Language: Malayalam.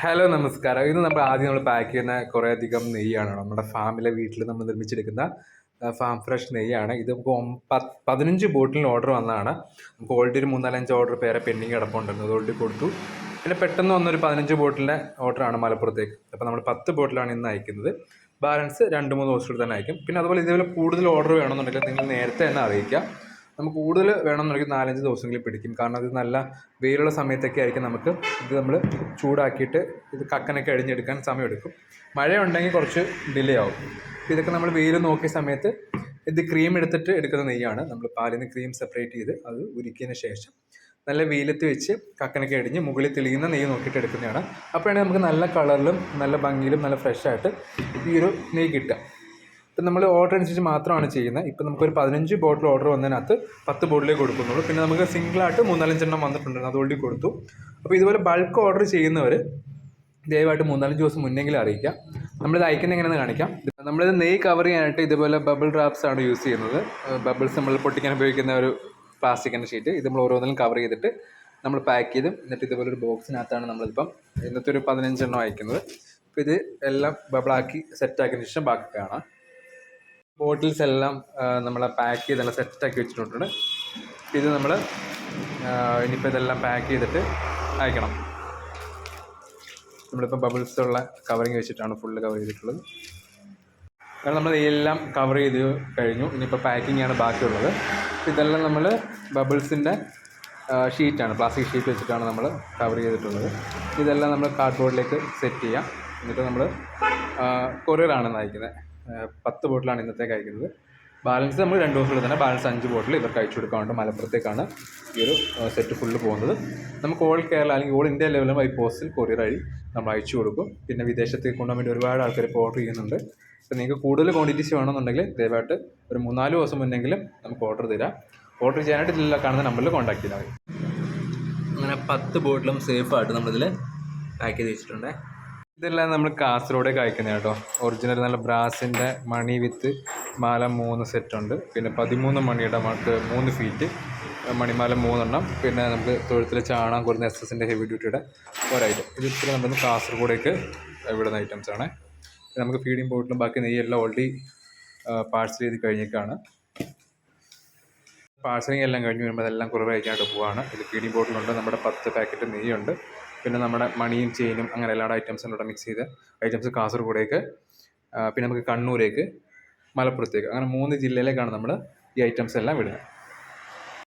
ഹലോ നമസ്കാരം. ഇന്ന് നമ്മൾ ആദ്യം നമ്മൾ പാക്ക് ചെയ്യുന്ന കുറേ അധികം നെയ്യാണ് നമ്മുടെ ഫാമിലെ വീട്ടിൽ നമ്മൾ നിർമ്മിച്ചെടുക്കുന്ന ഫാം ഫ്രഷ് നെയ്യാണ്. ഇത് നമുക്ക് പതിനഞ്ച് ബോട്ടിലിന് ഓർഡർ വന്നതാണ്. നമുക്ക് ഓൾറെഡി ഒരു മൂന്നാലഞ്ച് ഓർഡർ പേരെ പെൻഡിങ് കിടപ്പുണ്ടായിരുന്നു അത് ഓൾറെഡി കൊടുത്തു. പിന്നെ പെട്ടെന്ന് വന്നൊരു പതിനഞ്ച് ബോട്ടിലിന്റെ ഓർഡറാണ് മലപ്പുറത്തേക്ക്. അപ്പോൾ നമ്മൾ പത്ത് ബോട്ടിലാണ് ഇന്ന് അയക്കുന്നത്. ബാലൻസ് രണ്ട് മൂന്ന് ദിവസത്തിൽ തന്നെ അയക്കും. പിന്നെ അതുപോലെ ഇതേപോലെ കൂടുതൽ ഓർഡർ വേണമെന്നുണ്ടെങ്കിൽ നിങ്ങൾ നേരത്തെ തന്നെ അറിയിക്കുക. നമുക്ക് കൂടുതൽ വേണമെന്നുണ്ടെങ്കിൽ നാലഞ്ച് ദിവസങ്ങളിൽ പിടിക്കും. കാരണം അത് നല്ല വെയിലുള്ള സമയത്തൊക്കെ ആയിരിക്കും നമുക്ക് ഇത് നമ്മൾ ചൂടാക്കിയിട്ട് ഇത് കക്കനൊക്കെ അഴിഞ്ഞെടുക്കാൻ സമയമെടുക്കും. മഴയുണ്ടെങ്കിൽ കുറച്ച് ഡിലേ ആവും. ഇതൊക്കെ നമ്മൾ വെയിൽ നോക്കിയ സമയത്ത് ഇത് ക്രീം എടുത്തിട്ട് എടുക്കുന്ന നെയ്യാണ്. നമ്മൾ പാലിൽ നിന്ന് ക്രീം സെപ്പറേറ്റ് ചെയ്ത് അത് ഉരുക്കിയതിന് ശേഷം നല്ല വെയിലത്ത് വെച്ച് കക്കനൊക്കെ അടിഞ്ഞ് മുകളിൽ തെളിയുന്ന നെയ്യ് നോക്കിയിട്ട് എടുക്കുന്നതാണ്. അപ്പോഴാണ് നമുക്ക് നല്ല കളറിലും നല്ല ഭംഗിയിലും നല്ല ഫ്രഷായിട്ട് ഈ ഒരു നെയ്യ് കിട്ടുക. ഇപ്പം നമ്മൾ ഓർഡർ അനുസരിച്ച് മാത്രമാണ് ചെയ്യുന്നത്. ഇപ്പം നമുക്കൊരു പതിനഞ്ച് ബോട്ടിൽ ഓർഡർ വന്നതിനകത്ത് പത്ത് ബോട്ടിലേ കൊടുക്കുന്നുള്ളൂ. പിന്നെ നമുക്ക് സിംഗിളായിട്ട് മൂന്നാലഞ്ചെണ്ണം വന്നിട്ടുണ്ടായിരുന്നു അത് ഓൾറെഡി കൊടുത്തു. അപ്പോൾ ഇതുപോലെ ബൾക്ക് ഓർഡർ ചെയ്യുന്നവർ ദയവായിട്ട് മൂന്നാലഞ്ച് ദിവസം മുന്നെങ്കിലും അറിയിക്കാം. നമ്മളിത് അയക്കുന്ന എങ്ങനെയെന്ന് കാണിക്കാം. നമ്മളിത് നെയ് കവർ ചെയ്യാനായിട്ട് ഇതുപോലെ ബബിൾ റാപ്സ് ആണ് യൂസ് ചെയ്യുന്നത്. ബബിൾസ് നമ്മൾ പൊട്ടിക്കാൻ ഉപയോഗിക്കുന്ന ഒരു പ്ലാസ്റ്റിക്കിന്റെ ഷീറ്റ് ഇത് നമ്മൾ ഓരോന്നിലും കവർ ചെയ്തിട്ട് നമ്മൾ പാക്ക് ചെയ്തും എന്നിട്ട് ഇതുപോലെ ഒരു ബോക്സിനകത്താണ് നമ്മളിപ്പം ഇന്നത്തെ ഒരു പതിനഞ്ചെണ്ണം അയക്കുന്നത്. അപ്പോൾ ഇത് എല്ലാം ബബിളാക്കി സെറ്റാക്കിയതിന് ശേഷം ബാക്കി കാണാം. ബോട്ടിൽസ് എല്ലാം നമ്മൾ പാക്ക് ചെയ്ത് നല്ല സെറ്റാക്കി വെച്ചിട്ടുണ്ട്. ഇത് നമ്മൾ ഇനിയിപ്പോൾ ഇതെല്ലാം പാക്ക് ചെയ്തിട്ട് അയക്കണം. നമ്മളിപ്പോൾ ബബിൾസ് ഉള്ള കവറിങ് വെച്ചിട്ടാണ് ഫുള്ള് കവർ ചെയ്തിട്ടുള്ളത്. കാരണം നമ്മൾ എല്ലാം കവർ ചെയ്ത് കഴിഞ്ഞു. ഇനിയിപ്പോൾ പാക്കിംഗ് ആണ് ബാക്കിയുള്ളത്. ഇതെല്ലാം നമ്മൾ ബബിൾസിന്റെ ഷീറ്റാണ് പ്ലാസ്റ്റിക് ഷീറ്റ് വെച്ചിട്ടാണ് നമ്മൾ കവർ ചെയ്തിട്ടുള്ളത്. ഇതെല്ലാം നമ്മൾ കാർഡ്ബോർഡിലേക്ക് സെറ്റ് ചെയ്യാം. എന്നിട്ട് നമ്മൾ കൊറിയറാണ് അയക്കുന്നത് പത്ത് ബോട്ടിലാണ് ഇന്നത്തേക്ക് അയക്കുന്നത് ബാലൻസ് നമ്മൾ രണ്ട് ദിവസത്തിൽ തന്നെ ബാലൻസ് അഞ്ച് ബോട്ടിൽ ഇവർക്ക് അയച്ചു കൊടുക്കാറുണ്ട് മലപ്പുറത്തേക്കാണ് ഈ ഒരു സെറ്റ് ഫുള്ള് പോകുന്നത്. നമുക്ക് ഓൾ കേരള അല്ലെങ്കിൽ ഓൾ ഇന്ത്യ ലെവലും ഈ പോസ്റ്റിൽ കൊറിയർ വഴി നമ്മൾ അയച്ചു കൊടുക്കും. പിന്നെ വിദേശത്തേക്ക് കൊണ്ടുപോകാൻ വേണ്ടി ഒരുപാട് ആൾക്കാർ ഇപ്പോൾ ഓർഡർ ചെയ്യുന്നുണ്ട്. അപ്പോൾ നിങ്ങൾക്ക് കൂടുതൽ ക്വാണ്ടിറ്റീസ് വേണമെന്നുണ്ടെങ്കിൽ ദയവായിട്ട് ഒരു മൂന്നാൽ ദിവസം മുന്നെങ്കിലും നമുക്ക് ഓർഡർ തരാം. ഓർഡർ ചെയ്യാനായിട്ട് ഇതിലുള്ള കാണുന്ന നമ്പറിൽ കോൺടാക്ട് ചെയ്താൽ മതി. അങ്ങനെ പത്ത് ബോട്ടിലും സേഫായിട്ട് നമ്മളിതിൽ പാക്ക് ചെയ്ത് വെച്ചിട്ടുണ്ട്. ഇതെല്ലാം നമ്മൾ കാസർഗോഡ് അയക്കുന്നത് കേട്ടോ. ഒറിജിനൽ നല്ല ബ്രാസിന്റെ മണി വിത്ത് മാല മൂന്ന് സെറ്റ് ഉണ്ട്. പിന്നെ പതിമൂന്ന് മണിയുടെ നമുക്ക് മൂന്ന് ഫീറ്റ് മണിമാല മൂന്നെണ്ണം. പിന്നെ നമുക്ക് തൊഴുത്തിൽ ചാണകം കുറഞ്ഞ എസ് എസിന്റെ ഹെവി ഡ്യൂട്ടിയുടെ ഒരൈറ്റം ഇത് ഇത്ര നമ്മൾ കാസർഗോഡേക്ക് വിടുന്ന ഐറ്റംസ് ആണ്. നമുക്ക് ഫീഡിങ് ബോട്ടിലും ബാക്കി നെയ്യെല്ലാം ഓൾറെഡി പാഴ്സൽ ചെയ്ത് കഴിഞ്ഞേക്കാണ് പാഴ്സലിംഗ് എല്ലാം കഴിഞ്ഞ് വരുമ്പോൾ അതെല്ലാം കുറവ് കഴിക്കാനായിട്ട് പോവാണ്. ഇത് ഫീഡിങ് ബോട്ടിലുണ്ട് നമ്മുടെ പത്ത് പാക്കറ്റ് നെയ്യുണ്ട്. പിന്നെ നമ്മുടെ മണിയും ചെയിനും അങ്ങനെ എല്ലാ ഐറ്റംസും കൂടെ മിക്സ് ചെയ്ത്. ഐറ്റംസ് കാസർഗോഡേക്ക് പിന്നെ നമുക്ക് കണ്ണൂരേക്ക് മലപ്പുറത്തേക്ക്. അങ്ങനെ മൂന്ന് ജില്ലയിലേക്കാണ് നമ്മൾ ഈ ഐറ്റംസ് എല്ലാം വിടുന്നത്.